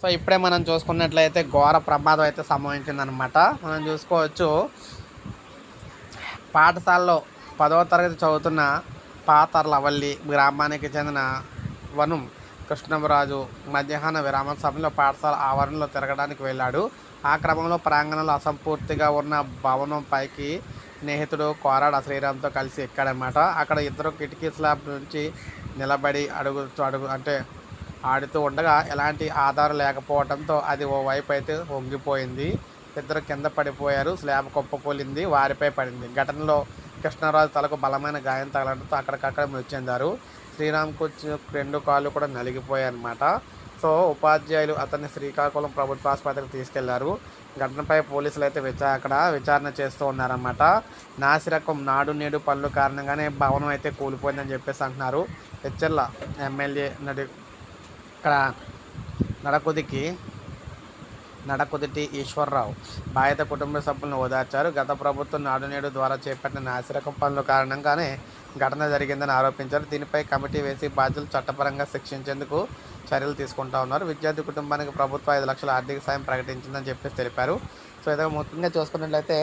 So ఇప్పుడే మనం చూసుకున్నట్లయితే ఘోర ప్రమాదం అయితే సంభవించిందనమాట మనం చూసుకోవచ్చు. పాఠశాలలో పదవ తరగతి చదువుతున్న పాతర్లవల్లి గ్రామానికి చెందిన వనం కృష్ణరాజు మధ్యాహ్న విరామ సమయంలో పాఠశాల ఆవరణలో తిరగడానికి వెళ్ళాడు. ఆ క్రమంలో ప్రాంగణంలో అసంపూర్తిగా ఉన్న భవనం పైకి స్నేహితుడు కోరాడ. శ్రీరామ్తో కలిసి ఎక్కాడనమాట అక్కడ ఇద్దరు కిటికీ స్లాబ్ నుంచి నిలబడి అడుగు అడుగు అంటే ఆడుతూ ఉండగా ఎలాంటి ఆధారం లేకపోవడంతో అది ఓ వైపు అయితే వంగిపోయింది. ఇద్దరు కింద పడిపోయారు. స్లాబ్ కుప్పకూలింది వారిపై పడింది. ఘటనలో కృష్ణరాజు తలకు బలమైన గాయం తగలడంతో అక్కడికక్కడ మృతి చెందారు. శ్రీరామ్కు రెండు కాళ్ళు కూడా నలిగిపోయాయన్నమాట. సో ఉపాధ్యాయులు అతన్ని శ్రీకాకుళం ప్రభుత్వ ఆసుపత్రికి తీసుకెళ్ళారు. ఘటనపై పోలీసులు అయితే విచార అక్కడ విచారణ చేస్తూ ఉన్నారన్నమాట. నాసిరకం నాడు నేడు పనులు కారణంగానే భవనం అయితే కూలిపోయిందని చెప్పేసి అంటున్నారు. హెచ్ఎల్ల ఎమ్మెల్యే నడి ఇక్కడ నడకుదికి నడకుదిటి ఈశ్వరరావు. బాధిత కుటుంబ సభ్యులను ఓదార్చారు. గత ప్రభుత్వం నాడు నేడు ద్వారా చేపట్టిన నాసిరకం పనుల కారణంగానే ఘటన జరిగిందని ఆరోపించారు. దీనిపై కమిటీ వేసి బాధ్యులు చట్టపరంగా శిక్షించేందుకు చర్యలు తీసుకుంటా ఉన్నారు. విద్యార్థి కుటుంబానికి ప్రభుత్వం ఐదు లక్షల ఆర్థిక సాయం ప్రకటించిందని చెప్పేసి తెలిపారు. సో ఇదే ముఖ్యంగా చూసుకున్నట్లయితే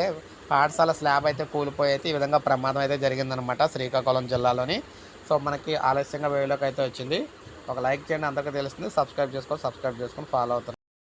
పాఠశాల స్లాబ్ అయితే కూలిపోయి ఈ విధంగా ప్రమాదం అయితే జరిగిందనమాట శ్రీకాకుళం జిల్లాలోని. సో మనకి ఆలస్యంగా వేలోకి అయితే వచ్చింది. ఒక లైక్ చేయండి అందరికీ తెలుస్తుంది. సబ్స్క్రైబ్ చేసుకొని సబ్స్క్రైబ్ చేసుకొని ఫాలో అవుతున్నారు.